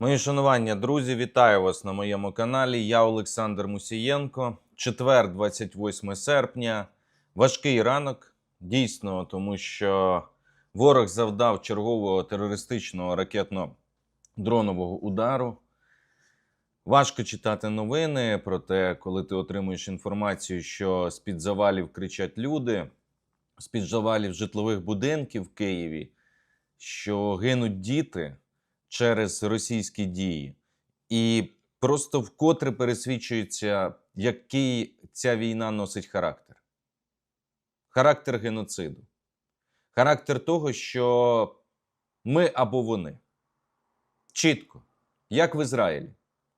Мої шанування, друзі, вітаю вас на моєму каналі. Я Олександр Мусієнко. Четвер, 28 серпня. Важкий ранок, дійсно, тому що ворог завдав чергового терористичного ракетно-дронового удару. Важко читати новини про те, коли ти отримуєш інформацію, що з-під завалів кричать люди, з-під завалів житлових будинків в Києві, що гинуть діти через російські дії, і просто вкотре пересвідчується, який ця війна носить характер. Характер геноциду. Характер того, що ми або вони. Чітко, як в Ізраїлі.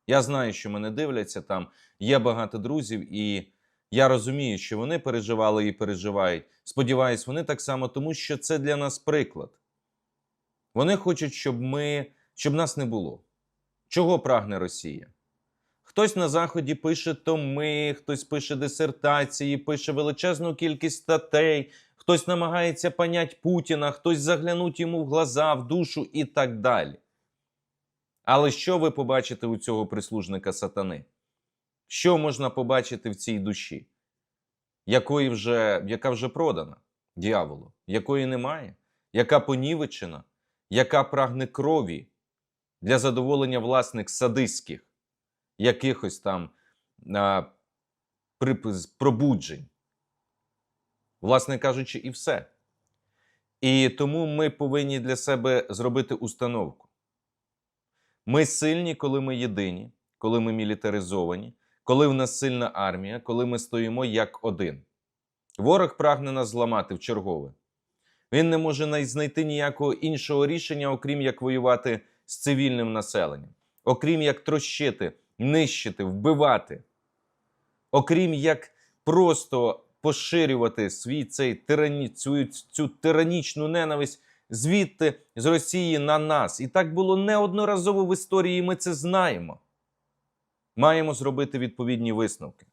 Я знаю, що мене дивляться там, є багато друзів, і я розумію, що вони переживали і переживають. Сподіваюсь, вони так само, тому що це для нас приклад. Вони хочуть, щоб ми, щоб нас не було. Чого прагне Росія? Хтось на Заході пише томи, хтось пише дисертації, пише величезну кількість статей, хтось намагається понять Путіна, хтось заглянуть йому в глаза, в душу і так далі. Але що ви побачите у цього прислужника сатани? Що можна побачити в цій душі, якої вже, яка вже продана дьяволу, якої немає, яка понівечена, яка прагне крові для задоволення власних садистських якихось там а, пробуджень, власне кажучи, і все. І тому ми повинні для себе зробити установку. Ми сильні, коли ми єдині, коли ми мілітаризовані, коли в нас сильна армія, коли ми стоїмо як один. Ворог прагне нас зламати в чергове. Він не може знайти ніякого іншого рішення, окрім як воювати з цивільним населенням, окрім як трощити, нищити, вбивати, окрім як просто поширювати свій цей тирані, цю, цю тиранічну ненависть звідти з Росії на нас. І так було неодноразово в історії, і ми це знаємо. Маємо зробити відповідні висновки.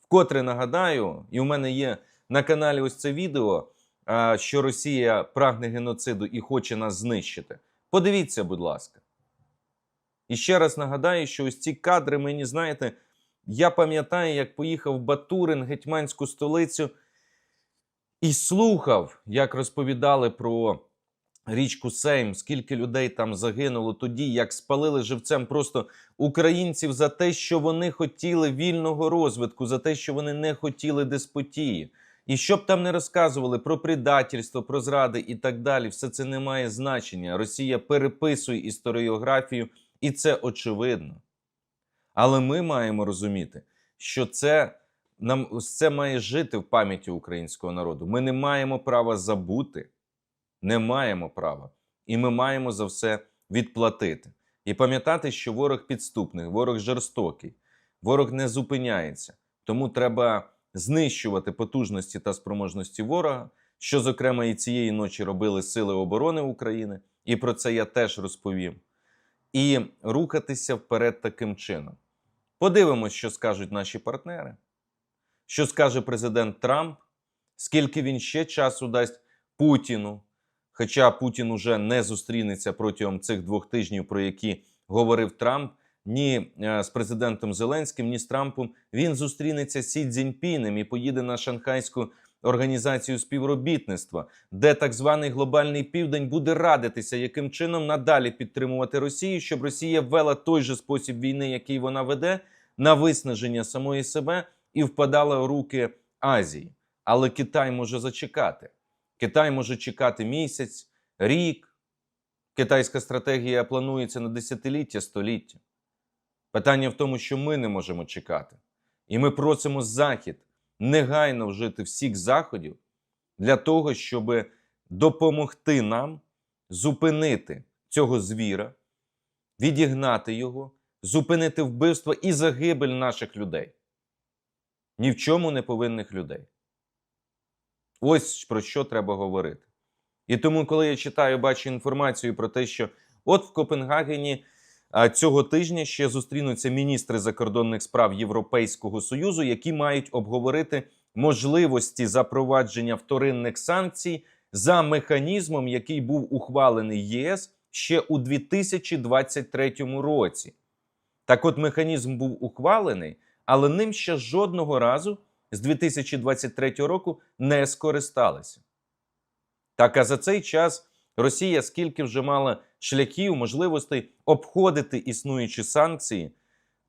Вкотре нагадаю, і у мене є на каналі ось це відео, що Росія прагне геноциду і хоче нас знищити. Подивіться, будь ласка. І ще раз нагадаю, що ось ці кадри мені, знаєте, я пам'ятаю, як поїхав Батурин, гетьманську столицю, і слухав, як розповідали про річку Сейм, скільки людей там загинуло тоді, як спалили живцем просто українців за те, що вони хотіли вільного розвитку, за те, що вони не хотіли деспотії. І що б там не розказували про предательство, про зради і так далі, все це не має значення. Росія переписує історіографію, і це очевидно. Але ми маємо розуміти, що це нам це має жити в пам'яті українського народу. Ми не маємо права забути, не маємо права, і ми маємо за все відплатити. І пам'ятати, що ворог підступний, ворог жорстокий, ворог не зупиняється. Тому треба знищувати потужності та спроможності ворога, що, зокрема, і цієї ночі робили Сили оборони України, і про це я теж розповім. І рухатися вперед таким чином. Подивимось, що скажуть наші партнери, що скаже президент Трамп, скільки він ще часу дасть Путіну. Хоча Путін уже не зустрінеться протягом цих двох тижнів, про які говорив Трамп, ні е, з президентом Зеленським, ні з Трампом. Він зустрінеться з Сі Цзіньпінем і поїде на Шанхайську організацію співробітництва, де так званий глобальний південь буде радитися, яким чином надалі підтримувати Росію, щоб Росія ввела той же спосіб війни, який вона веде, на виснаження самої себе і впадала в руки Азії. Але Китай може зачекати. Китай може чекати місяць, рік. Китайська стратегія планується на десятиліття, століття. Питання в тому, що ми не можемо чекати. І ми просимо Захід негайно вжити всіх заходів для того, щоб допомогти нам зупинити цього звіра, відігнати його, зупинити вбивство і загибель наших людей. Ні в чому не повинних людей. Ось про що треба говорити. І тому, коли я читаю, бачу інформацію про те, що от в Копенгагені цього тижня ще зустрінуться міністри закордонних справ Європейського Союзу, які мають обговорити можливості запровадження вторинних санкцій за механізмом, який був ухвалений ЄС ще у 2023 році. Так от механізм був ухвалений, але ним ще жодного разу з 2023 року не скористалися. Так а за цей час Росія скільки вже мала шляхів, можливостей обходити існуючі санкції,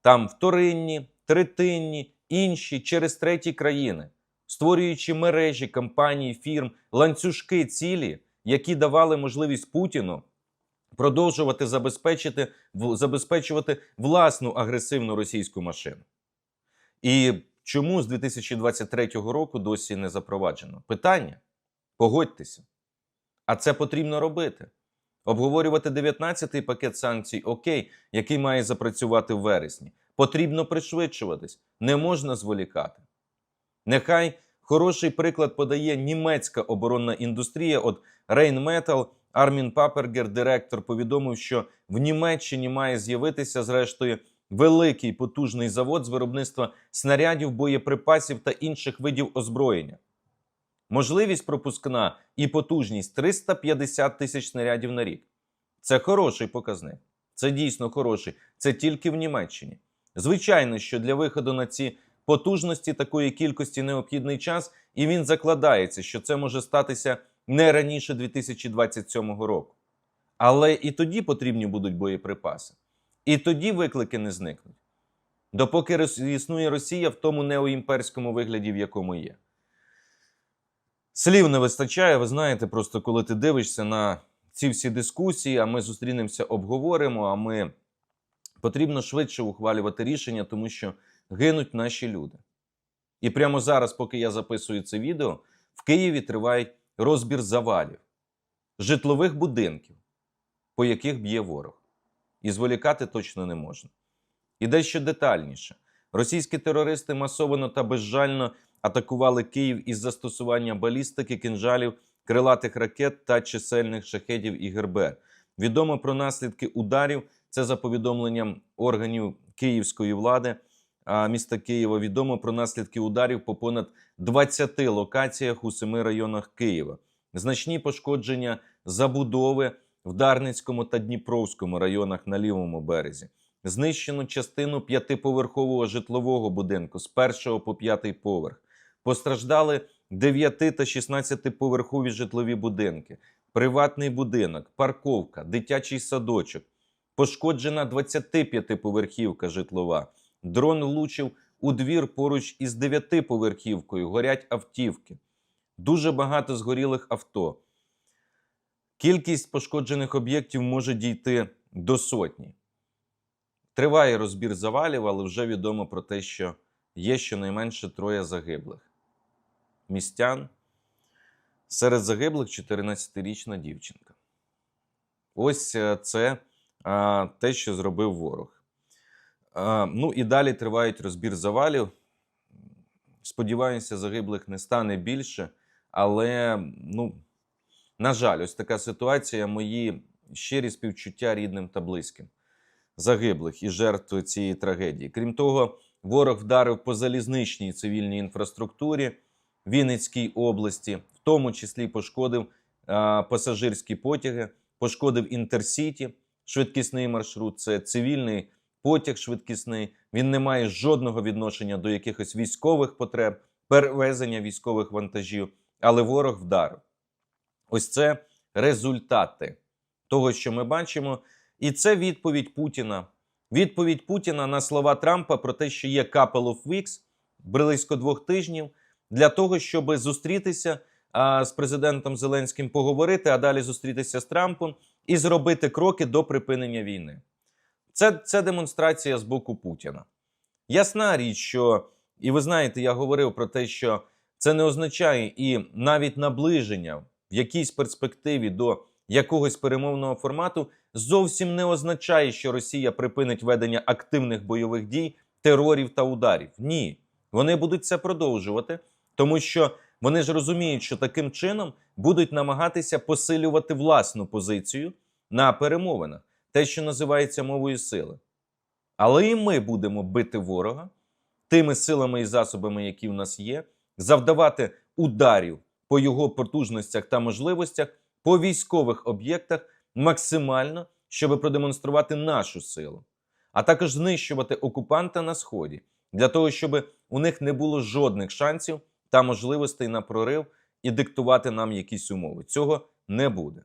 там вторинні, третинні, інші через треті країни, створюючи мережі компаній, фірм, ланцюжки цілі, які давали можливість Путіну продовжувати забезпечити, забезпечувати власну агресивну російську машину. І чому з 2023 року досі не запроваджено? Питання. Погодьтеся. А це потрібно робити. Обговорювати 19-й пакет санкцій, окей, який має запрацювати в вересні. Потрібно пришвидшуватись, не можна зволікати. Нехай хороший приклад подає німецька оборонна індустрія. От Rheinmetall, Армін Папергер, директор, повідомив, що в Німеччині має з'явитися, зрештою, великий потужний завод з виробництва снарядів, боєприпасів та інших видів озброєння. Можливість пропускна і потужність 350 тисяч снарядів на рік. Це хороший показник. Це дійсно хороший. Це тільки в Німеччині. Звичайно, що для виходу на ці потужності такої кількості необхідний час, і він закладається, що це може статися не раніше 2027 року. Але і тоді потрібні будуть боєприпаси. І тоді виклики не зникнуть. Допоки існує Росія в тому неоімперському вигляді, в якому є. Слів не вистачає, ви знаєте, просто коли ти дивишся на ці всі дискусії, а ми зустрінемося, обговоримо, а ми потрібно швидше ухвалювати рішення, тому що гинуть наші люди. І прямо зараз, поки я записую це відео, в Києві триває розбір завалів, житлових будинків, по яких б'є ворог. І зволікати точно не можна. І дещо детальніше. Російські терористи масовано та безжально атакували Київ із застосування балістики, кинжалів, крилатих ракет та чисельних шахедів і гербер. Відомо про наслідки ударів. Це за повідомленням органів київської влади міста Києва. Відомо про наслідки ударів по понад 20 локаціях у семи районах Києва. Значні пошкодження забудови в Дарницькому та Дніпровському районах на лівому березі. Знищено частину п'ятиповерхового житлового будинку з першого по п'ятий поверх. Постраждали 9 та 16-поверхові житлові будинки, приватний будинок, парковка, дитячий садочок. Пошкоджена 25-поверхівка житлова. Дрон влучив у двір поруч із 9-поверхівкою. Горять автівки. Дуже багато згорілих авто. Кількість пошкоджених об'єктів може дійти до сотні. Триває розбір завалів, але вже відомо про те, що є щонайменше троє загиблих. Містян. Серед загиблих 14-річна дівчинка. Ось е, це а, те, що зробив ворог. А, ну і далі тривають розбір завалів. Сподіваюся, загиблих не стане більше, але, ну, на жаль, ось така ситуація. Мої щирі співчуття рідним та близьким загиблих і жертв цієї трагедії. Крім того, ворог вдарив по залізничній цивільній інфраструктурі Вінницькій області, в тому числі пошкодив а, пасажирські потяги, пошкодив інтерсіті, швидкісний маршрут. Це цивільний потяг швидкісний. Він не має жодного відношення до якихось військових потреб, перевезення військових вантажів, але ворог вдарив. Ось це результати того, що ми бачимо. І це відповідь Путіна. Відповідь Путіна на слова Трампа про те, що є couple of weeks, близько двох тижнів, для того, щоб зустрітися а, з президентом Зеленським, поговорити, а далі зустрітися з Трампом і зробити кроки до припинення війни. Це, це демонстрація з боку Путіна. Ясна річ, що, і ви знаєте, я говорив про те, що це не означає і навіть наближення в якійсь перспективі до якогось перемовного формату зовсім не означає, що Росія припинить ведення активних бойових дій, терорів та ударів. Ні, вони будуть це продовжувати, тому що вони ж розуміють, що таким чином будуть намагатися посилювати власну позицію на перемовинах, те, що називається мовою сили. Але і ми будемо бити ворога тими силами і засобами, які в нас є, завдавати ударів по його потужностях та можливостях по військових об'єктах максимально, щоб продемонструвати нашу силу, а також знищувати окупанта на сході для того, щоб у них не було жодних шансів та можливостей на прорив і диктувати нам якісь умови. Цього не буде.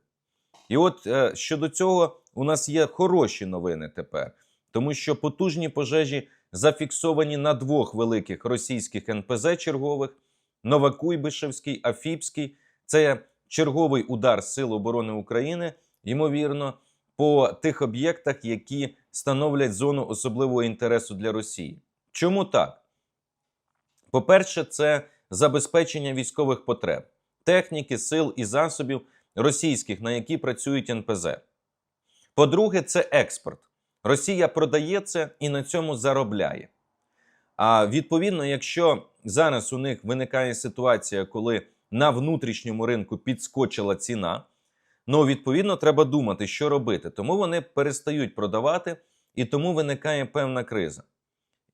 І от е, щодо цього, у нас є хороші новини тепер, тому що потужні пожежі зафіксовані на двох великих російських НПЗ чергових: Новокуйбишевський, Афіпський. Це черговий удар Сил оборони України, ймовірно, по тих об'єктах, які становлять зону особливого інтересу для Росії. Чому так? По-перше, це забезпечення військових потреб, техніки, сил і засобів російських, на які працюють НПЗ. По-друге, це експорт. Росія продає це і на цьому заробляє. А відповідно, якщо зараз у них виникає ситуація, коли на внутрішньому ринку підскочила ціна, ну відповідно треба думати, що робити. Тому вони перестають продавати, і тому виникає певна криза.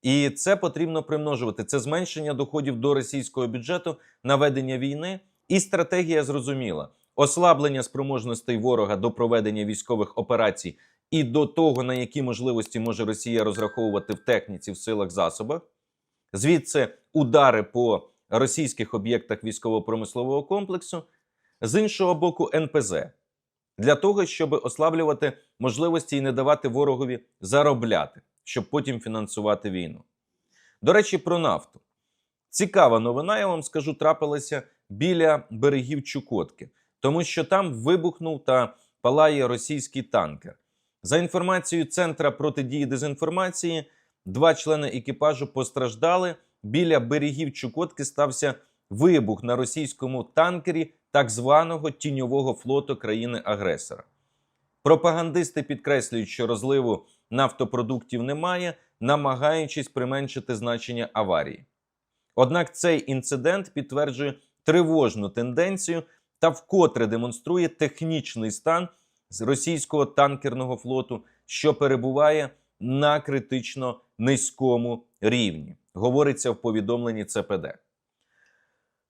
І це потрібно примножувати. Це зменшення доходів до російського бюджету на ведення війни. І стратегія зрозуміла: ослаблення спроможностей ворога до проведення військових операцій і до того, на які можливості може Росія розраховувати в техніці, в силах засобах. Звідси удари по російських об'єктах військово-промислового комплексу, з іншого боку, НПЗ для того, щоб ослаблювати можливості і не давати ворогові заробляти, щоб потім фінансувати війну. До речі, про нафту. Цікава новина, я вам скажу, трапилася біля берегів Чукотки, тому що там вибухнув та палає російський танкер. За інформацією Центра протидії дезінформації, два члени екіпажу постраждали. Біля берегів Чукотки стався вибух на російському танкері так званого тіньового флоту країни-агресора. Пропагандисти підкреслюють, що розливу нафтопродуктів немає, намагаючись применшити значення аварії. Однак цей інцидент підтверджує тривожну тенденцію та вкотре демонструє технічний стан російського танкерного флоту, що перебуває на критично низькому рівні, говориться в повідомленні ЦПД.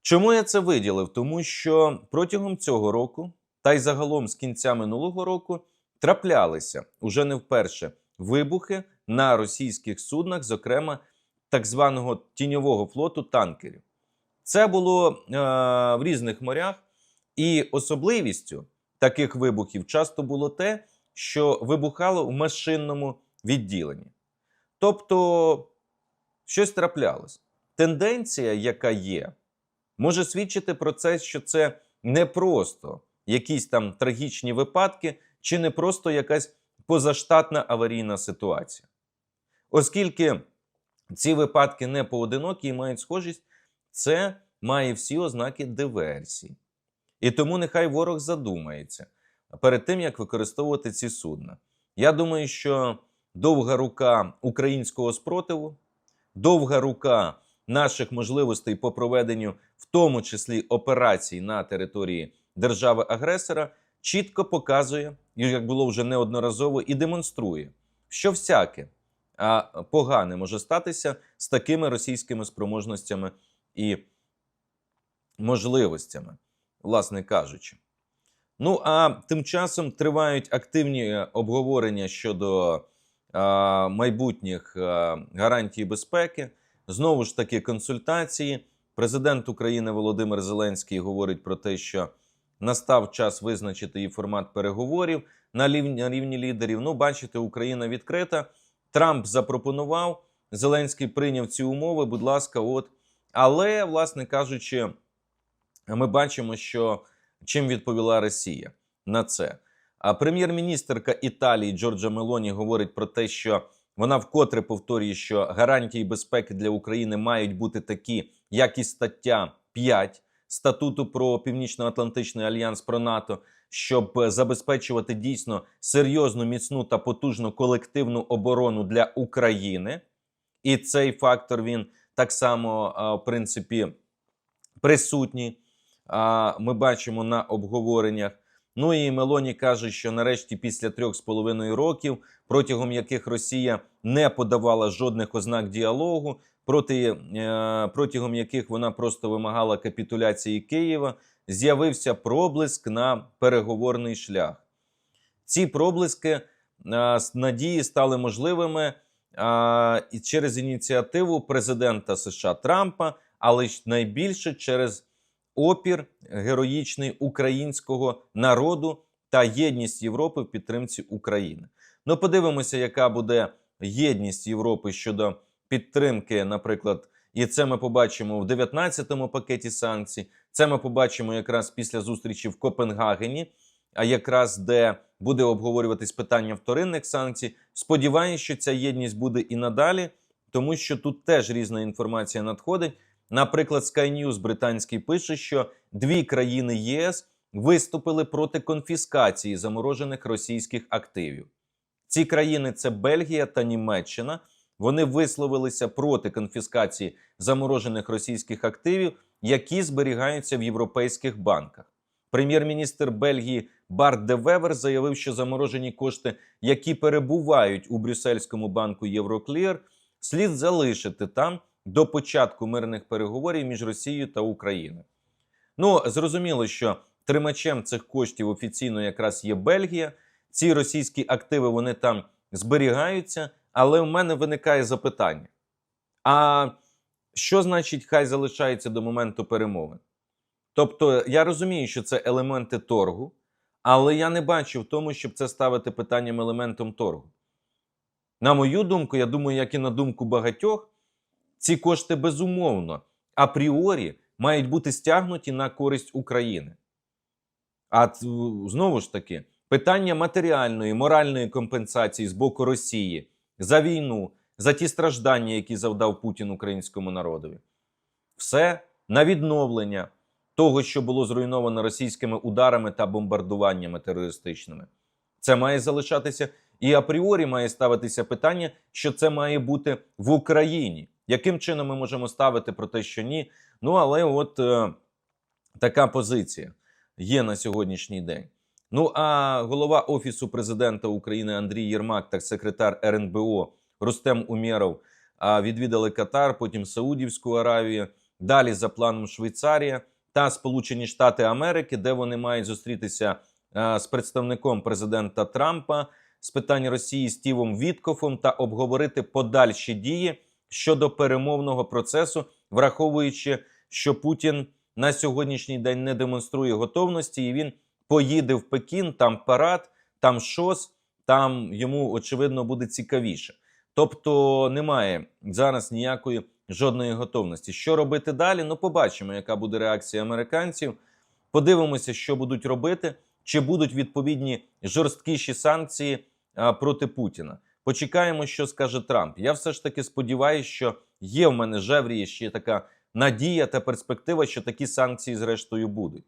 Чому я це виділив? Тому що протягом цього року, та й загалом з кінця минулого року, траплялися уже не вперше вибухи на російських суднах, зокрема так званого тіньового флоту танкерів. Це було е, в різних морях, і особливістю таких вибухів часто було те, що вибухало в машинному відділенні. Тобто щось траплялось. Тенденція, яка є, може свідчити про це, що це не просто якісь там трагічні випадки, чи не просто якась позаштатна аварійна ситуація. Оскільки ці випадки не поодинокі і мають схожість, це має всі ознаки диверсії. І тому нехай ворог задумається перед тим, як використовувати ці судна. Я думаю, що довга рука українського спротиву, довга рука наших можливостей по проведенню, в тому числі операцій на території держави-агресора, чітко показує, як було вже неодноразово, і демонструє, що всяке погане може статися з такими російськими спроможностями і можливостями, власне кажучи. Ну а тим часом тривають активні обговорення щодо а, майбутніх а, гарантій безпеки. Знову ж таки, консультації. Президент України Володимир Зеленський говорить про те, що настав час визначити і формат переговорів на рівні, на рівні лідерів. Ну, бачите, Україна відкрита. Трамп запропонував, Зеленський прийняв ці умови. Будь ласка, от. Але, власне кажучи, ми бачимо, що чим відповіла Росія на це. А прем'єр-міністрка Італії Джорджа Мелоні говорить про те, що вона вкотре повторює, що гарантії безпеки для України мають бути такі, як і стаття 5 статуту про Північно-Атлантичний альянс про НАТО, щоб забезпечувати дійсно серйозну, міцну та потужну колективну оборону для України. І цей фактор він так само, в принципі, присутній. Ми бачимо на обговореннях. Ну і Мелоні каже, що нарешті, після трьох з половиною років, протягом яких Росія не подавала жодних ознак діалогу, проти, е, протягом яких вона просто вимагала капітуляції Києва, з'явився проблиск на переговорний шлях. ці проблиски е, надії стали можливими е, і через ініціативу президента США Трампа, але найбільше через опір героїчний українського народу та єдність Європи в підтримці України. Ну, подивимося, яка буде єдність Європи щодо підтримки, наприклад, і це ми побачимо в 19-му пакеті санкцій. Це ми побачимо якраз після зустрічі в Копенгагені, а якраз де буде обговорюватись питання вторинних санкцій. Сподіваюся, що ця єдність буде і надалі, тому що тут теж різна інформація надходить. Наприклад, Sky News британський пише, що дві країни ЄС виступили проти конфіскації заморожених російських активів. Ці країни це Бельгія та Німеччина. Вони висловилися проти конфіскації заморожених російських активів, які зберігаються в європейських банках. Прем'єр-міністр Бельгії Барт де Вевер заявив, що заморожені кошти, які перебувають у брюссельському банку Євроклір, слід залишити там до початку мирних переговорів між Росією та Україною. Ну зрозуміло, що тримачем цих коштів офіційно якраз є Бельгія. Ці російські активи вони там зберігаються, але в мене виникає запитання: а що значить, хай залишається до моменту перемовин? Тобто, я розумію, що це елементи торгу, але я не бачу в тому, щоб це ставити питанням елементом торгу. На мою думку, я думаю, як і на думку багатьох, ці кошти безумовно апріорі мають бути стягнуті на користь України. А знову ж таки, питання матеріальної, моральної компенсації з боку Росії за війну, за ті страждання, які завдав Путін українському народові, все на відновлення того, що було зруйновано російськими ударами та бомбардуваннями терористичними. Це має залишатися і апріорі має ставитися питання, що це має бути в Україні. Яким чином ми можемо ставити про те, що ні? Ну але от е, така позиція є на сьогоднішній день. Ну а голова Офісу президента України Андрій Єрмак та секретар РНБО Рустем Умєров відвідали Катар, потім Саудівську Аравію, далі за планом Швейцарія та Сполучені Штати Америки, де вони мають зустрітися з представником президента Трампа з питань Росії Стівом Віткофом та обговорити подальші дії щодо перемовного процесу, враховуючи, що Путін на сьогоднішній день не демонструє готовності, і він поїде в Пекін, там парад, там шос, там йому очевидно буде цікавіше. Тобто немає зараз ніякої жодної готовності. Що робити далі? Ну, побачимо, яка буде реакція американців. Подивимося, що будуть робити, чи будуть відповідні жорсткіші санкції а, проти Путіна. Почекаємо, що скаже Трамп. Я все ж таки сподіваюся, що є в мене жевріє ще така надія та перспектива, що такі санкції зрештою будуть.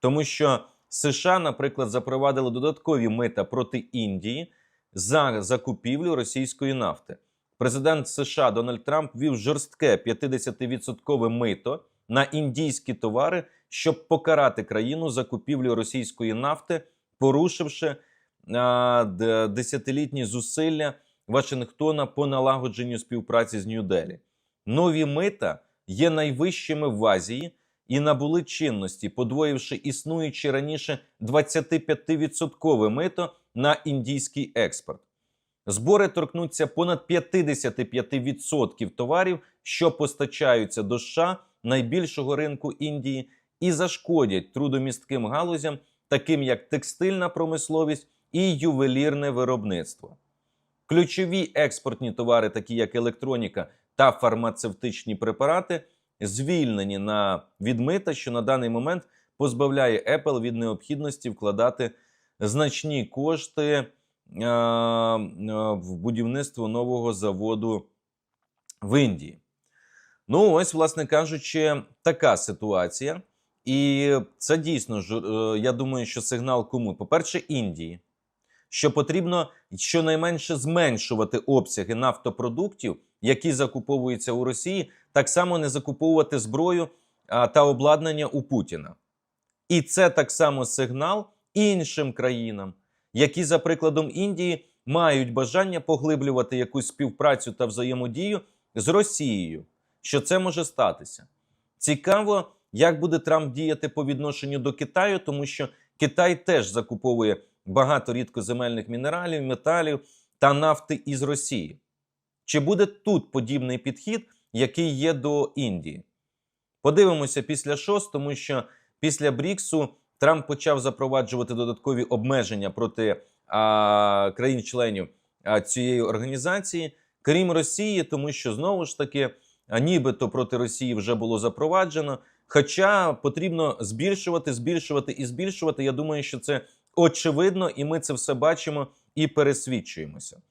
Тому що США, наприклад, запровадили додаткові мита проти Індії за закупівлю російської нафти. Президент США Дональд Трамп вів жорстке 50% мито на індійські товари, щоб покарати країну за купівлю російської нафти, порушивши а, десятилітні зусилля Вашингтона по налагодженню співпраці з Нью-Делі. Нові мита є найвищими в Азії і набули чинності, подвоївши існуючи раніше 25% мито на індійський експорт. Збори торкнуться понад 55% товарів, що постачаються до США, найбільшого ринку Індії, і зашкодять трудомістким галузям, таким як текстильна промисловість і ювелірне виробництво. Ключові експортні товари, такі як електроніка та фармацевтичні препарати, звільнені на відмита, що на даний момент позбавляє Apple від необхідності вкладати значні кошти е, е, в будівництво нового заводу в Індії. Ну, ось, власне кажучи, така ситуація. І це дійсно е, я думаю, що сигнал кому? По-перше, Індії, що потрібно щонайменше зменшувати обсяги нафтопродуктів, які закуповуються у Росії, так само не закуповувати зброю та обладнання у Путіна. І це так само сигнал іншим країнам, які, за прикладом Індії, мають бажання поглиблювати якусь співпрацю та взаємодію з Росією, що це може статися. Цікаво, як буде Трамп діяти по відношенню до Китаю, тому що Китай теж закуповує багато рідкоземельних мінералів, металів та нафти із Росії. Чи буде тут подібний підхід, який є до Індії? Подивимося після ШОС, тому що після Бріксу Трамп почав запроваджувати додаткові обмеження проти країн-членів цієї організації, крім Росії, тому що знову ж таки, нібито проти Росії вже було запроваджено. Хоча потрібно збільшувати, збільшувати і збільшувати. Я думаю, що це очевидно, і ми це все бачимо і пересвідчуємося.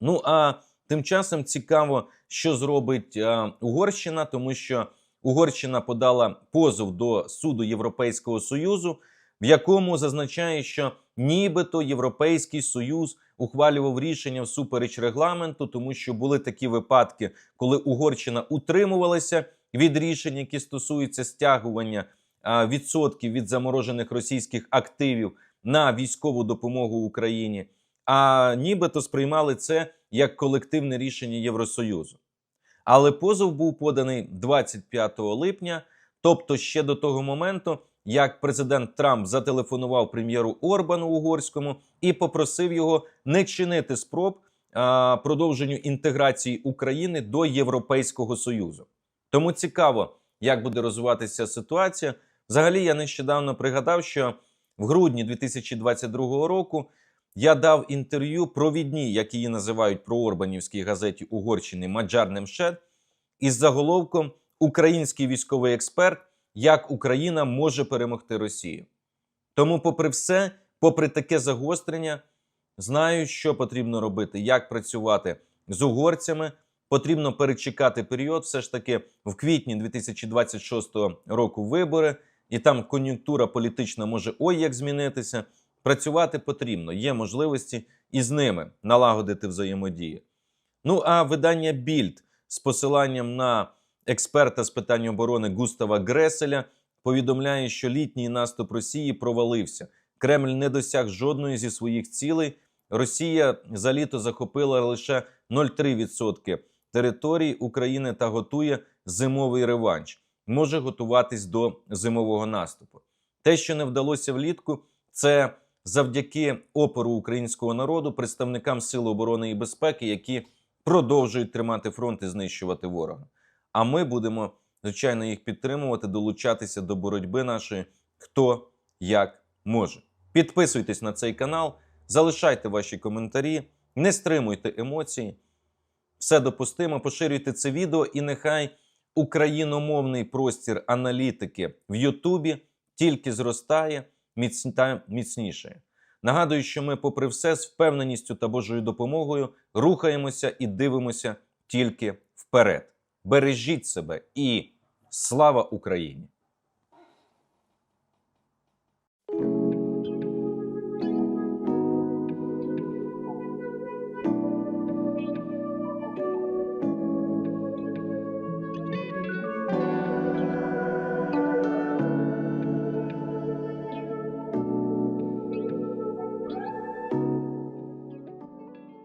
Ну а тим часом цікаво, що зробить а, Угорщина, тому що Угорщина подала позов до суду Європейського союзу, в якому зазначає, що нібито Європейський Союз ухвалював рішення всупереч регламенту, тому що були такі випадки, коли Угорщина утримувалася від рішень, які стосуються стягування відсотків від заморожених російських активів на військову допомогу Україні, а нібито сприймали це як колективне рішення Євросоюзу. Але позов був поданий 25 липня, тобто ще до того моменту, як президент Трамп зателефонував прем'єру Орбану угорському і попросив його не чинити спроб а, продовженню інтеграції України до Європейського Союзу. Тому цікаво, як буде розвиватися ситуація. Взагалі, я нещодавно пригадав, що в грудні 2022 року я дав інтерв'ю провідній, як її називають про Орбанівській газеті Угорщини Маджар Немшед, із заголовком Український військовий експерт, як Україна може перемогти Росію. Тому, попри все, попри таке загострення, знаю, що потрібно робити, як працювати з угорцями. Потрібно перечекати період, все ж таки в квітні 2026 року вибори, і там кон'юнктура політична може ой як змінитися. Працювати потрібно, є можливості і з ними налагодити взаємодію. Ну а видання Більд з посиланням на експерта з питань оборони Густава Греселя повідомляє, що літній наступ Росії провалився. Кремль не досяг жодної зі своїх цілей. Росія за літо захопила лише 0,3% території України та готує зимовий реванш. Може готуватись до зимового наступу. Те, що не вдалося влітку, це завдяки опору українського народу, представникам Сил оборони і безпеки, які продовжують тримати фронт і знищувати ворога. А ми будемо звичайно їх підтримувати, долучатися до боротьби нашої, хто як може. Підписуйтесь на цей канал, залишайте ваші коментарі, не стримуйте емоції. Все допустимо, поширюйте це відео, і нехай україномовний простір аналітики в Ютубі тільки зростає та міцніше. Нагадую, що ми, попри все, з впевненістю та Божою допомогою рухаємося і дивимося тільки вперед. Бережіть себе і слава Україні!